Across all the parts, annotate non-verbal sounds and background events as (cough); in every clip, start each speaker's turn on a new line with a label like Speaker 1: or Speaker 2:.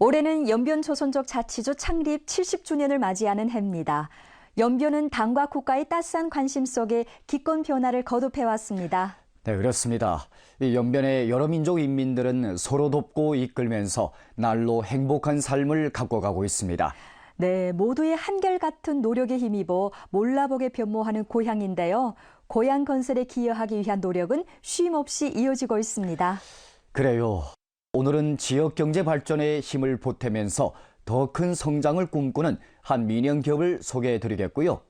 Speaker 1: 올해는 연변 조선족 자치주 창립 70주년을 맞이하는 해입니다. 연변은 당과 국가의 따스한 관심 속에 기권 변화를 거듭해 왔습니다.
Speaker 2: 네, 그렇습니다. 이 연변의 여러 민족 인민들은 서로 돕고 이끌면서 날로 행복한 삶을 갖고 가고 있습니다.
Speaker 1: 네, 모두의 한결같은 노력에 힘입어 몰라보게 변모하는 고향인데요. 고향 건설에 기여하기 위한 노력은 쉼없이 이어지고 있습니다.
Speaker 2: 그래요. 오늘은 지역 경제 발전에 힘을 보태면서 더 큰 성장을 꿈꾸는 한 민영 기업을 소개해 드리겠고요.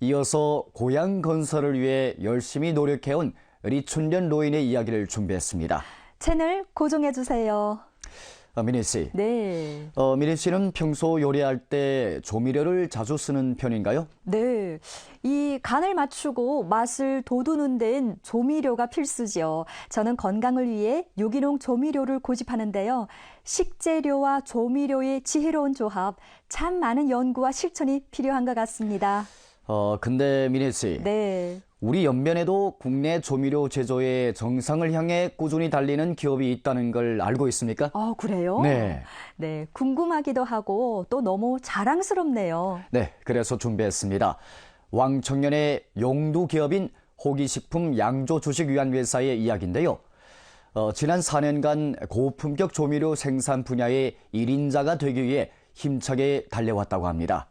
Speaker 2: 이어서 고향 건설을 위해 열심히 노력해온 리춘련 로인의 이야기를 준비했습니다.
Speaker 1: 채널 고정해 주세요.
Speaker 2: 어, 미니 씨,
Speaker 1: 네.
Speaker 2: 어, 미니 씨는 평소 요리할 때 조미료를 자주 쓰는 편인가요?
Speaker 1: 네. 이 간을 맞추고 맛을 돋우는 데엔 조미료가 필수지요. 저는 건강을 위해 유기농 조미료를 고집하는데요. 식재료와 조미료의 지혜로운 조합, 참 많은 연구와 실천이 필요한 것 같습니다.
Speaker 2: 어, 근데 미니 씨,
Speaker 1: 네.
Speaker 2: 우리 연면에도 국내 조미료 제조의 정상을 향해 꾸준히 달리는 기업이 있다는 걸 알고 있습니까?
Speaker 1: 아, 그래요?
Speaker 2: 네.
Speaker 1: 네. 궁금하기도 하고 또 너무 자랑스럽네요.
Speaker 2: 네, 그래서 준비했습니다. 왕청년의 용두 기업인 호기식품 양조 주식위안회사의 이야기인데요. 어, 지난 4년간 고품격 조미료 생산 분야의 1인자가 되기 위해 힘차게 달려왔다고 합니다.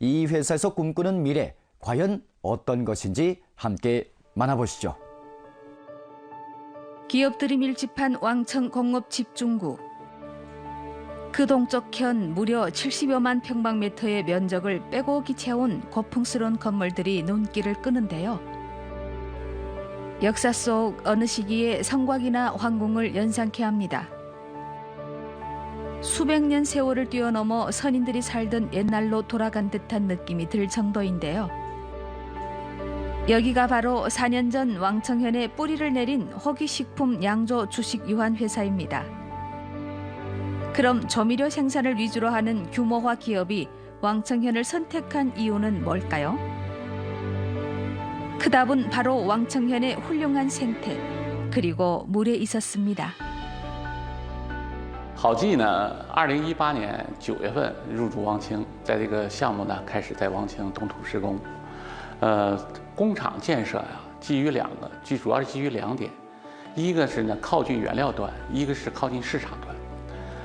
Speaker 2: 이 회사에서 꿈꾸는 미래, 과연 어떤 것인지 함께 만나보시죠.
Speaker 3: 기업들이 밀집한 왕청 공업 집중구. 그 동쪽 현 무려 70여만 평방미터의 면적을 빼곡히 채운 고풍스러운 건물들이 눈길을 끄는데요. 역사 속 어느 시기에 성곽이나 황궁을 연상케 합니다. 수백 년 세월을 뛰어넘어 선인들이 살던 옛날로 돌아간 듯한 느낌이 들 정도인데요. 여기가 바로 4년 전 왕청현에 뿌리를 내린 호기식품 양조 주식 유한 회사입니다. 그럼 조미료 생산을 위주로 하는 규모화 기업이 왕청현을 선택한 이유는 뭘까요? 그 답은 바로 왕청현의 훌륭한 생태 그리고 물에 있었습니다.
Speaker 4: 好记呢，二零一八年九月份入驻汪清，在这个项目呢开始在汪清动土施工。呃，工厂建设呀、基于两个，基主要是基于两点，一个是呢靠近原料端，一个是靠近市场端。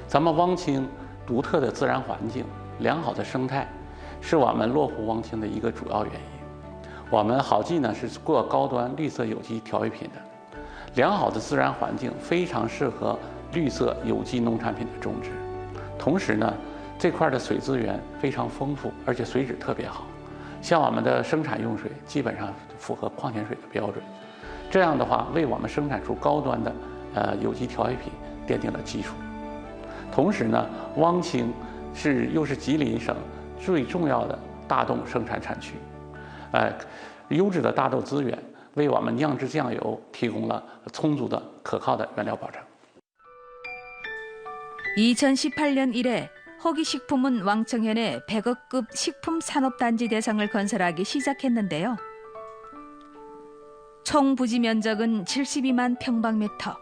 Speaker 4: 咱们汪清独特的自然环境、良好的生态，是我们落户汪清的一个主要原因。我们好记呢是做高端绿色有机调味品的，良好的自然环境非常适合绿色有机农产品的种植。同时呢，这块的水资源非常丰富，而且水质特别好，像我们的生产用水基本上符合矿泉水的标准。这样的话，为我们生产出高端的呃有机调味品奠定了基础。同时呢，汪清是又是吉林省最重要的大豆生产产区，呃，优质的大豆资源为我们酿制酱油提供了充足的可靠的原料保障。
Speaker 3: 2018년 이래 허기식품은 왕청현에 100억급 식품 산업단지 대상을 건설하기 시작했는데요. 총 부지 면적은 72만 평방미터.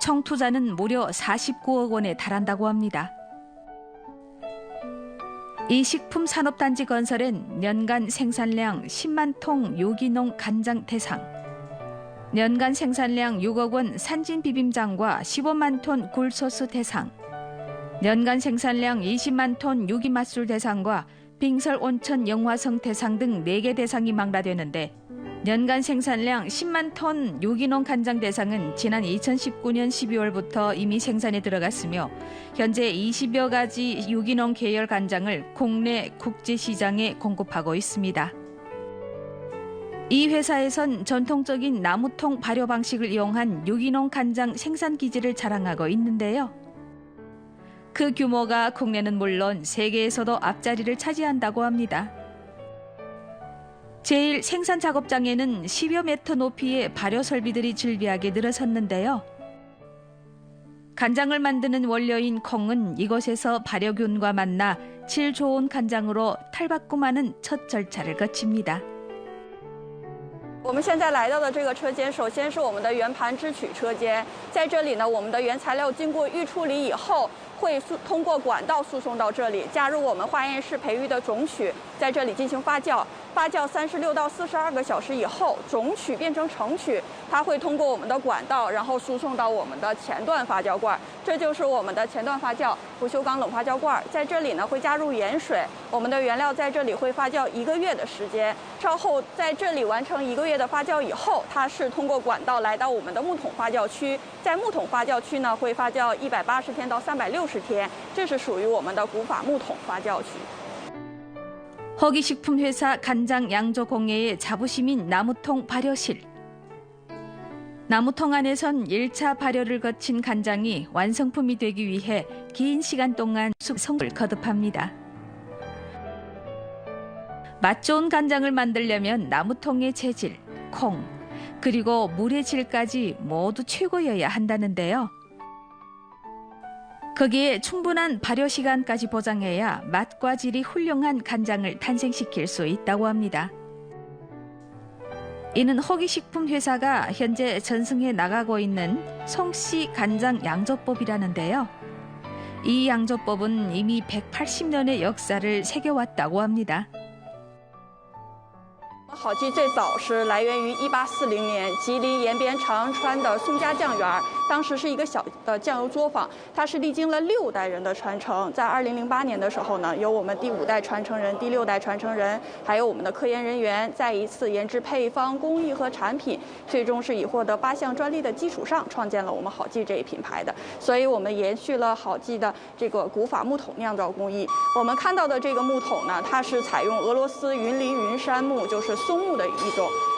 Speaker 3: 총 투자는 무려 49억 원에 달한다고 합니다. 이 식품 산업단지 건설엔 연간 생산량 10만 통 유기농 간장 대상, 연간 생산량 6억 원 산진 비빔장과 15만 톤 굴소스 대상, 연간 생산량 20만 톤 유기맛술 대상과 빙설 온천 영화성 대상 등 4개 대상이 망라되는데 연간 생산량 10만 톤 유기농 간장 대상은 지난 2019년 12월부터 이미 생산에 들어갔으며 현재 20여 가지 유기농 계열 간장을 국내 국제 시장에 공급하고 있습니다. 이 회사에선 전통적인 나무통 발효 방식을 이용한 유기농 간장 생산 기지를 자랑하고 있는데요. 그 규모가 국내는 물론 세계에서도 앞자리를 차지한다고 합니다. 제일 생산 작업장에는 10여 미터 높이의 발효 설비들이 즐비하게 늘어섰는데요. 간장을 만드는 원료인 콩은 이곳에서 발효균과 만나 질 좋은 간장으로 탈바꿈하는 첫 절차를 거칩니다.
Speaker 5: 我们现在来到的这个车间，首先是我们的原盘制取车间，在这里呢，我们的原材料经过预处理以后， 会诉通过管道输送到这里，加入我们化验室培育的种曲，在这里进行发酵。发酵三十六到四十二个小时以后，种曲变成成曲，它会通过我们的管道，然后输送到我们的前段发酵罐。这就是我们的前段发酵不锈钢冷发酵罐，在这里呢会加入盐水，我们的原料在这里会发酵一个月的时间。稍后在这里完成一个月的发酵以后，它是通过管道来到我们的木桶发酵区，在木桶发酵区呢会发酵一百八十天到三百六十天，这是属于我们的古法木桶发酵区。
Speaker 3: 허기식품회사 간장 양조 공예의 자부심인 나무통 발효실. 나무통 안에선 1차 발효를 거친 간장이 완성품이 되기 위해 긴 시간 동안 숙성을 거듭합니다. 맛 좋은 간장을 만들려면 나무통의 재질, 콩, 그리고 물의 질까지 모두 최고여야 한다는데요. 거기에 충분한 발효 시간까지 보장해야 맛과 질이 훌륭한 간장을 탄생시킬 수 있다고 합니다. 이는 허기식품 회사가 현재 전승해 나가고 있는 송씨 간장 양조법이라는데요. 이 양조법은 이미 180년의 역사를 새겨왔다고 합니다.
Speaker 5: 好记最早是来源于1840年吉林延边长阳川的宋家酱园儿， 当时是一个小的酱油作坊，它是历经了六代人的传承。在2008年的时候呢，由我们第五代传承人、第六代传承人，还有我们的科研人员，再一次研制配方、工艺和产品，最终是以获得八项专利的基础上，创建了我们好记这一品牌的。所以我们延续了好记的这个古法木桶酿造工艺。我们看到的这个木桶呢，它是采用俄罗斯云林云杉木，就是松木的一种。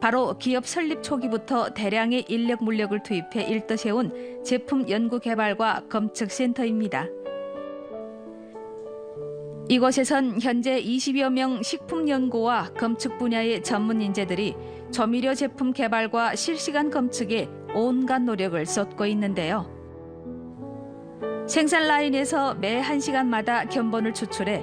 Speaker 3: 바로 기업 설립 초기부터 대량의 인력 물력을 투입해 일떠세운 제품 연구 개발과 검측 센터입니다. 이곳에선 현재 20여 명 식품 연구와 검측 분야의 전문 인재들이 조미료 제품 개발과 실시간 검측에 온갖 노력을 쏟고 있는데요. 생산 라인에서 매 1시간마다 견본을 추출해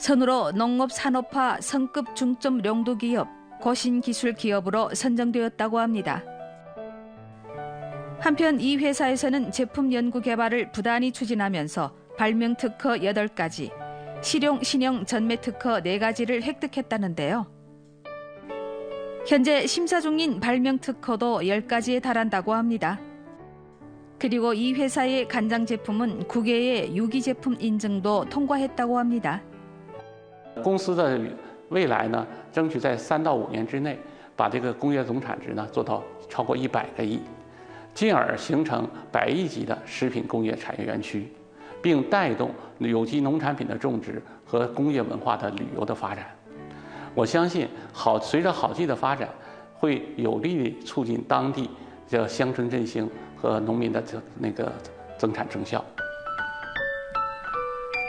Speaker 3: 선으로 농업 산업화 성급 중점 용도 기업, 고신 기술 기업으로 선정되었다고 합니다. 한편 이 회사에서는 제품 연구 개발을 부단히 추진하면서 발명 특허 8가지, 실용 신형 전매 특허 4가지를 획득했다는데요. 현재 심사 중인 발명 특허도 10가지에 달한다고 합니다. 그리고 이 회사의 간장 제품은 국외의 유기 제품 인증도 통과했다고 합니다.
Speaker 4: 公司的未来呢，争取在三到五年之内，把这个工业总产值呢做到超过一百个亿，进而形成百亿级的食品工业产业园区，并带动有机农产品的种植和工业文化的旅游的发展。我相信好，随着好记的发展，会有力地促进当地的乡村振兴和农民的这那个增产增效。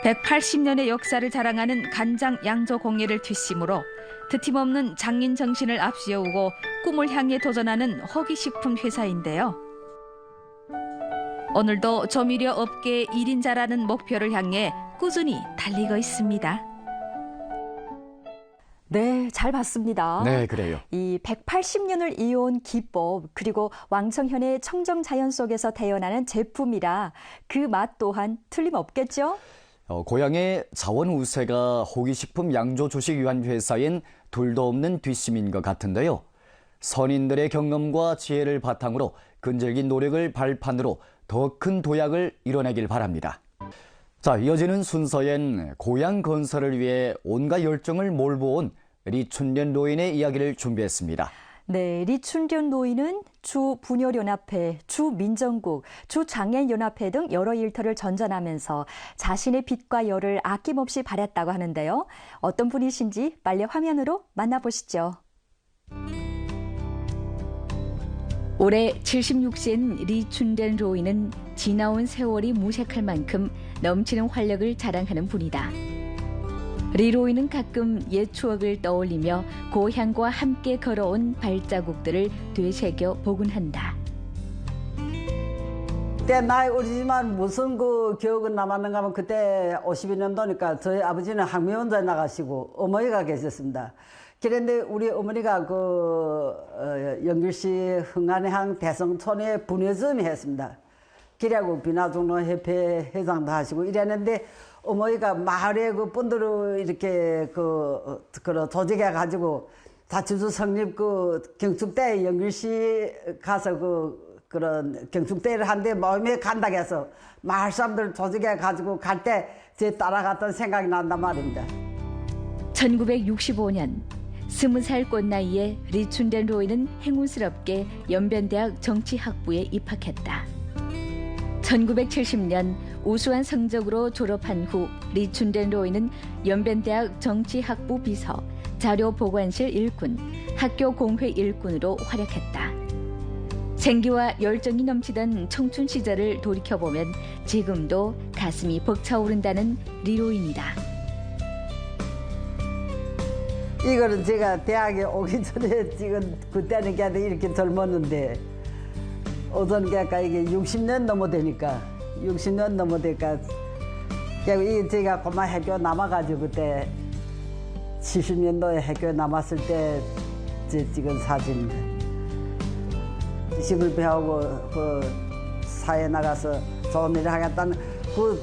Speaker 3: 180년의 역사를 자랑하는 간장 양조 공예를 뒷심으로 드팀없는 장인 정신을 앞세우고 꿈을 향해 도전하는 허기식품 회사인데요. 오늘도 조미료 업계의 1인자라는 목표를 향해 꾸준히 달리고 있습니다.
Speaker 1: 네, 잘 봤습니다.
Speaker 2: 네, 그래요.
Speaker 1: 이 180년을 이어온 기법 그리고 왕청현의 청정 자연 속에서 태어나는 제품이라 그 맛 또한 틀림없겠죠?
Speaker 2: 어, 고향의 자원 우세가 호기식품 양조 조식 위한 회사인 둘도 없는 뒷심인 것 같은데요. 선인들의 경험과 지혜를 바탕으로 끈질긴 노력을 발판으로 더 큰 도약을 이뤄내길 바랍니다. 자, 이어지는 순서엔 고향 건설을 위해 온갖 열정을 몰보온 리춘련 노인의 이야기를 준비했습니다.
Speaker 1: 네, 리춘련 노인은 주 분열연합회, 주 민정국, 주 장애연합회 등 여러 일터를 전전하면서 자신의 빛과 열을 아낌없이 발했다고 하는데요. 어떤 분이신지 빨리 화면으로 만나보시죠.
Speaker 6: 올해 76세인 리춘된 로이는 지나온 세월이 무색할 만큼 넘치는 활력을 자랑하는 분이다. 리로이는 가끔 옛 추억을 떠올리며 고향과 함께 걸어온 발자국들을 되새겨 보곤 한다.
Speaker 7: 그때 나이 어리지만 무슨 그 기억은 남았는가 하면 그때 52년도니까 저희 아버지는 항미원자에 나가시고 어머니가 계셨습니다. 그런데 우리 어머니가 그 어, 영길시 흥안향 대성촌에 분회점이 했습니다. 기라고 비나중로협회 회장도 하시고 이랬는데 어머니가 마을에 그 분들을 이렇게 그 그런 조직해 가지고 자치주 성립 그 경축대 영길시 가서 그 그런 경축대를 한데 마음에 간다고 해서 마을 사람들 조직해 가지고 갈 때 제 따라갔던 생각이 난단 말입니다.
Speaker 6: 1965년 스무 살 꽃나이에 리춘된 로이는 행운스럽게 연변대학 정치학부에 입학했다. 1970년 우수한 성적으로 졸업한 후 리춘된 로이는 연변대학 정치학부 비서, 자료 보관실 일꾼, 학교 공회 일꾼으로 활약했다. 생기와 열정이 넘치던 청춘 시절을 돌이켜보면 지금도 가슴이 벅차오른다는 리로입니다.
Speaker 7: 이거는 제가 대학에 오기 전에 지금 그때는 걔도 이렇게 젊었는데 어떤 게까 이게 60년 넘어 되니까 60년 넘어 되니까 이 제가 그만 학교 남아가지고 그때 70년도에 학교 남았을 때제 찍은 사진입니다. 지식을 배우고 그 사회 나가서 좋은 일을 하겠다는 그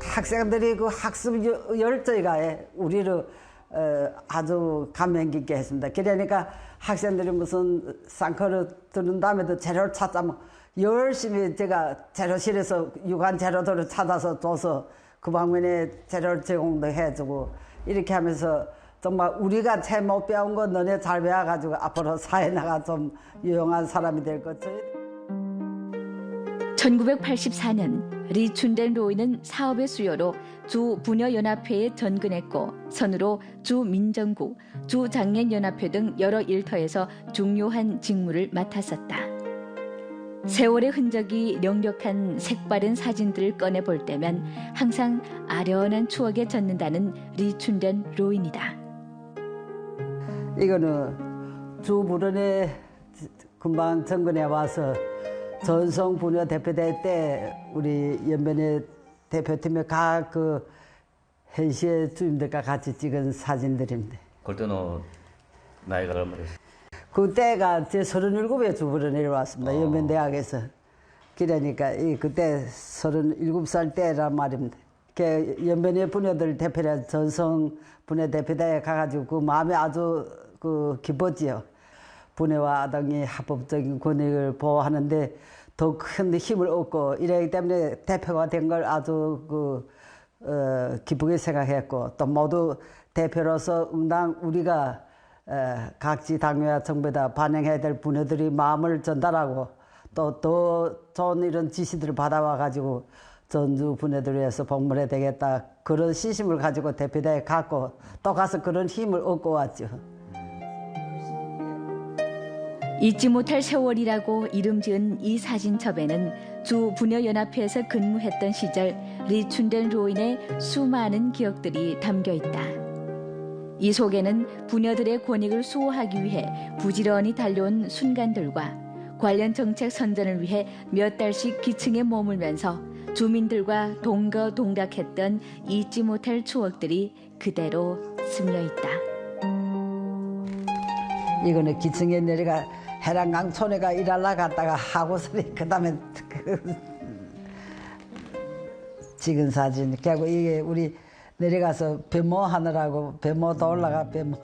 Speaker 7: 학생들이 그 학습 여- 열정이가 우리를 어, 아주 감명 깊게 했습니다. 그러니까 학생들이 무슨 쌍커를 들은 다음에도 재료를 찾자면 열심히 제가 재료실에서 유관 재료들을 찾아서 줘서 그 방면에 재료를 제공도 해주고 이렇게 하면서 정말 우리가 채 못 배운 거 너네 잘 배워가지고 앞으로 사회 나가 좀 유용한 사람이 될 것. 저희
Speaker 6: 1984년 리춘된 로이는 사업의 수요로 주 분여연합회에 전근했고 선으로 주 민정국, 주 장년연합회 등 여러 일터에서 중요한 직무를 맡았었다. 세월의 흔적이 역력한 색바른 사진들을 꺼내 볼 때면 항상 아련한 추억에 젖는다는 리춘된 로인이다.
Speaker 7: 이거는 주부른에 금방 정근에 와서 전성 분야 대표대회 때 우리 연변의 대표팀의 각그 hen시의 주임들과 같이 찍은 사진들입니다.
Speaker 8: 그때는 나이가 얼마 됐어요?
Speaker 7: 그때가 제 37에 주부로 내려왔습니다. 연변대학에서. 그러니까 이 그때 37살 때란 말입니다. 그 연변의 부녀들 대표라 전성 분야 대표대에 가가지고 그 마음이 아주 그 기뻤지요. 분야와 아동이 합법적인 권익을 보호하는데 더 큰 힘을 얻고 이러기 때문에 대표가 된 걸 아주 그 어, 기쁘게 생각했고 또 모두 대표로서 응당 우리가 에, 각지 당회와 정부에다 반영해야 될 분야들이 마음을 전달하고 또 더 좋은 이런 지시들을 받아와 가지고 전주 분야들을 위해서 복무해야 되겠다 그런 시심을 가지고 대표대에 갔고 또 가서 그런 힘을 얻고 왔죠.
Speaker 6: 잊지 못할 세월이라고 이름 지은 이 사진첩에는 주 분여연합회에서 근무했던 시절 리춘된 로인의 수많은 기억들이 담겨 있다. 이 속에는 부녀들의 권익을 수호하기 위해 부지런히 달려온 순간들과 관련 정책 선전을 위해 몇 달씩 기층에 머물면서 주민들과 동거동락했던 잊지 못할 추억들이 그대로 스며 있다.
Speaker 7: 이거는 기층에 내려가 해랑강촌에가 일하러 갔다가 하고서니 그다음에 그 찍은 사진. 그리고 이게 우리 내려가서 배모 하느라고 배모도 올라가 배모.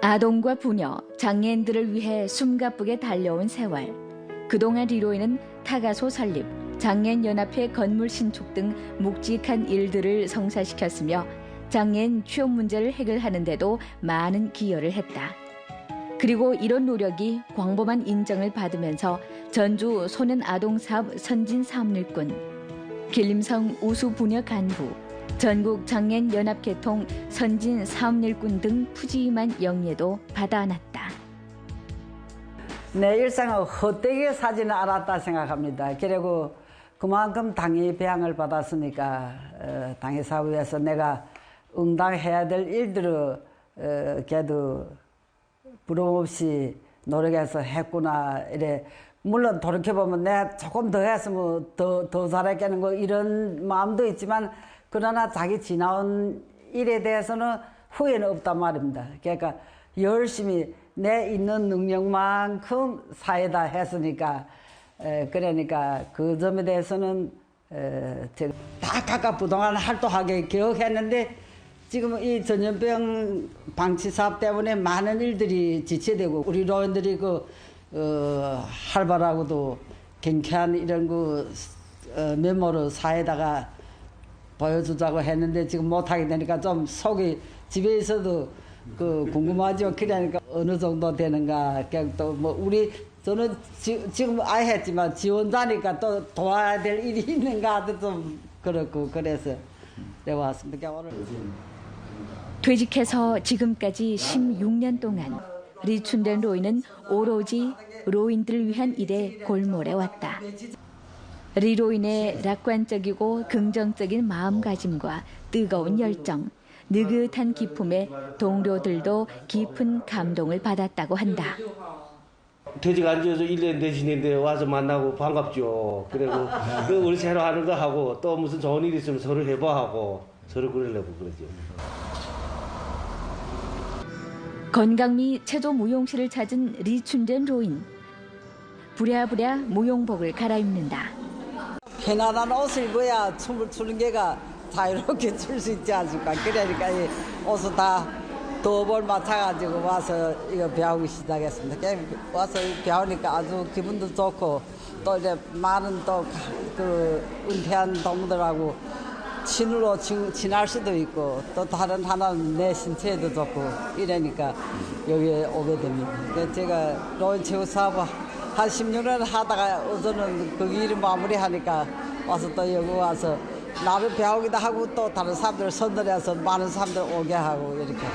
Speaker 6: 아동과 부녀, 장애인들을 위해 숨가쁘게 달려온 세월. 그동안 리로이는 타가소 설립, 장애인 연합회 건물 신축 등 묵직한 일들을 성사시켰으며 장애인 취업 문제를 해결하는 데도 많은 기여를 했다. 그리고 이런 노력이 광범한 인정을 받으면서 전주 소년 아동 사업 선진 사업일꾼, 길림성 우수 부녀 간부, 전국 장애인 연합 개통 선진 사업일꾼 등 푸짐한 영예도 받아안았다.
Speaker 7: 내 일상을 헛되게 사진을 알았다 생각합니다. 그리고 그만큼 당의 배양을 받았으니까 어, 당의 사회에서 내가 응당해야 될 일들을 어, 걔도 부러움 없이 노력해서 했구나 이래 물론 돌이켜보면 내가 조금 더 했으면 더, 더 잘했겠는 거 이런 마음도 있지만 그러나 자기 지나온 일에 대해서는 후회는 없단 말입니다. 그러니까 열심히 내 있는 능력만큼 사회다 했으니까 에, 그러니까 그 점에 대해서는 에, 제가 다 각각 부동안 활동하게 기억했는데 지금 이 전염병 방치 사업 때문에 많은 일들이 지체되고 우리 노인들이 그 어, 활발하고도 경쾌한 이런 그 어, 메모를 사회에다가 보여주자고 했는데 지금 못하게 되니까 좀 속이 집에 있어도 그 궁금하죠. 그러니까 어느 정도 되는가. 또뭐 우리 저는 지, 지금 아예 했지만 지원자니까 또 도와야 될 일이 (laughs) 있는가 하도 좀 그렇고 그래서 내가 왔습니다. 그러니까 오늘
Speaker 6: 퇴직해서 지금까지 16년 동안 리춘된 로이는 오로지 로인들을 위한 일에 골몰해 왔다. 리로인의 낙관적이고 긍정적인 마음가짐과 뜨거운 열정, 느긋한 기품에 동료들도 깊은 감동을 받았다고 한다.
Speaker 9: 퇴직 안 지어서 1년 되시는데 와서 만나고 반갑죠. 그리고 그 우리 새로 하는 거 하고 또 무슨 좋은 일 있으면 서로 해봐 하고 서로 그러려고 그러죠.
Speaker 6: 건강 미 체조 무용실을 찾은 리춘전 로인. 부랴부랴 무용복을 갈아입는다.
Speaker 7: 편안한 옷을 입어야 춤을 추는 게가 자유롭게 (laughs) 출 수 있지 않습니까? 그러니까 이 옷을 다 도볼 맞춰가지고 와서 이거 배우기 시작했습니다. 와서 배우니까 아주 기분도 좋고 또 이제 많은 또 그 은퇴한 동무들하고 친으로 친, 친할 수도 있고 또 다른 하나는 내 신체에도 좋고 이러니까 여기에 오게 됩니다. 제가 노인 체육 사업 한 16년 하다가 어제는 그 일을 마무리하니까 와서 또 여기 와서 나를 배우기도 하고 또 다른 사람들 선들해서 많은 사람들 오게 하고 이렇게.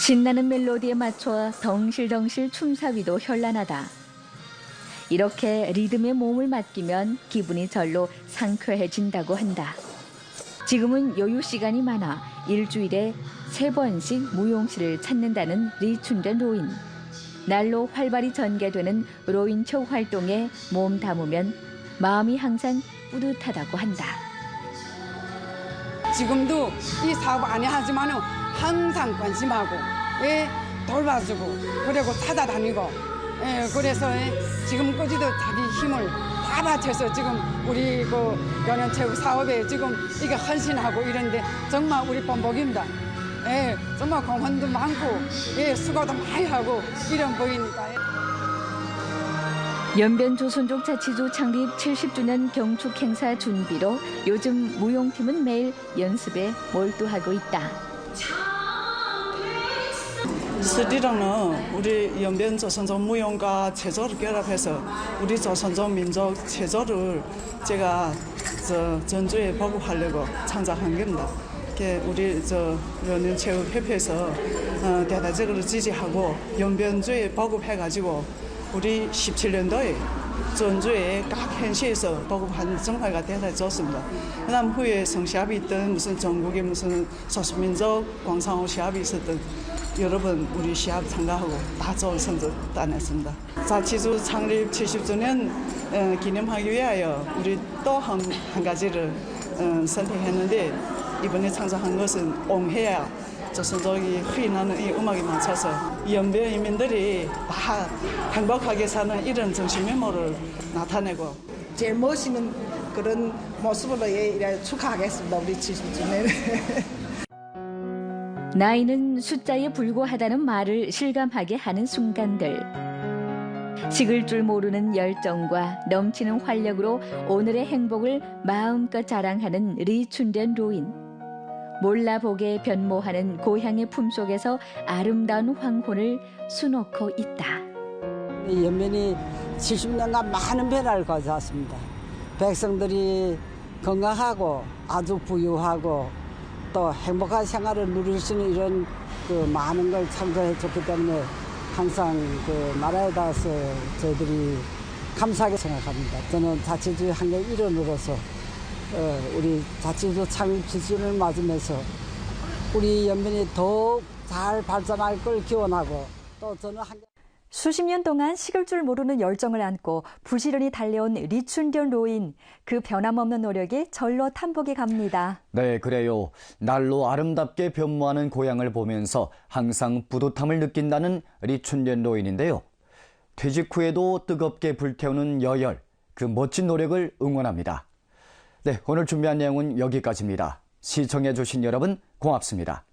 Speaker 6: 신나는 멜로디에 맞춰 덩실덩실 춤사위도 현란하다. 이렇게 리듬에 몸을 맡기면 기분이 절로 상쾌해진다고 한다. 지금은 여유 시간이 많아 일주일에 세 번씩 무용실을 찾는다는 리춘전 로인. 날로 활발히 전개되는 로인초 활동에 몸 담으면 마음이 항상 뿌듯하다고 한다.
Speaker 10: 지금도 이 사업 안 하지만은 항상 관심하고 예 돌봐주고 그리고 찾아다니고 예 그래서 예, 지금까지도 자기 힘을 다 바쳐서 지금 우리 그 연연체육 사업에 지금 이게 헌신하고 이런데 정말 우리 본복입니다. 예 정말 공헌도 많고 예 수고도 많이 하고 이런 보이니까. 예.
Speaker 6: 연변 조선족 자치주 창립 70주년 경축 행사 준비로 요즘 무용팀은 매일 연습에 몰두하고 있다.
Speaker 11: 스리랑은 우리 연변 조선족 무용과 체조를 결합해서 우리 조선족 민족 체조를 제가 저 전주에 보급하려고 창작한 겁니다. 우리 저 연연체육협회에서 어, 대대적으로 지지하고 연변주에 보급해가지고 우리 17년도에 전주에 각 현시에서 보급한 정화가 대단히 좋습니다. 그다음 후에 성시합이 있든 무슨 전국에 무슨 소수민족 광상호 시합이 있었든 여러 번 우리 시합 참가하고 다 좋은 성적 따냈습니다. 자치주 창립 70주년 어, 기념하기 위하여 우리 또 한 한 가지를 어, 선택했는데 이번에 창작한 것은 옹해야 조선족이 휘나는 이 음악에 맞춰서 연변인민들이 다 행복하게 사는 이런 정신 메모를 나타내고
Speaker 12: 제일 멋있는 그런 모습으로 예, 축하하겠습니다. 우리 지수진에는. (laughs)
Speaker 6: 나이는 숫자에 불과하다는 말을 실감하게 하는 순간들. 식을 줄 모르는 열정과 넘치는 활력으로 오늘의 행복을 마음껏 자랑하는 리춘련 로인. 몰라보게 변모하는 고향의 품속에서 아름다운 황혼을 수놓고 있다.
Speaker 7: 이 연면이 70년간 많은 변화를 가져왔습니다. 백성들이 건강하고 아주 부유하고 또 행복한 생활을 누릴 수 있는 이런 그 많은 걸 창조해 줬기 때문에 항상 그 나라에 닿아서 저희들이 감사하게 생각합니다. 저는 자치주의 한계 일원으로서 어, 우리 자치주 창립 지주를 맞으면서 우리 연면이 더욱 잘 발전할 걸 기원하고 또 저는 한
Speaker 1: 수십 년 동안 식을 줄 모르는 열정을 안고 부지런히 달려온 리춘련 로인 그 변함없는 노력에 절로 탐복이 갑니다.
Speaker 2: 네, 그래요. 날로 아름답게 변모하는 고향을 보면서 항상 뿌듯함을 느낀다는 리춘련 노인인데요. 퇴직 후에도 뜨겁게 불태우는 여열, 그 멋진 노력을 응원합니다. 네, 오늘 준비한 내용은 여기까지입니다. 시청해 주신 여러분 고맙습니다.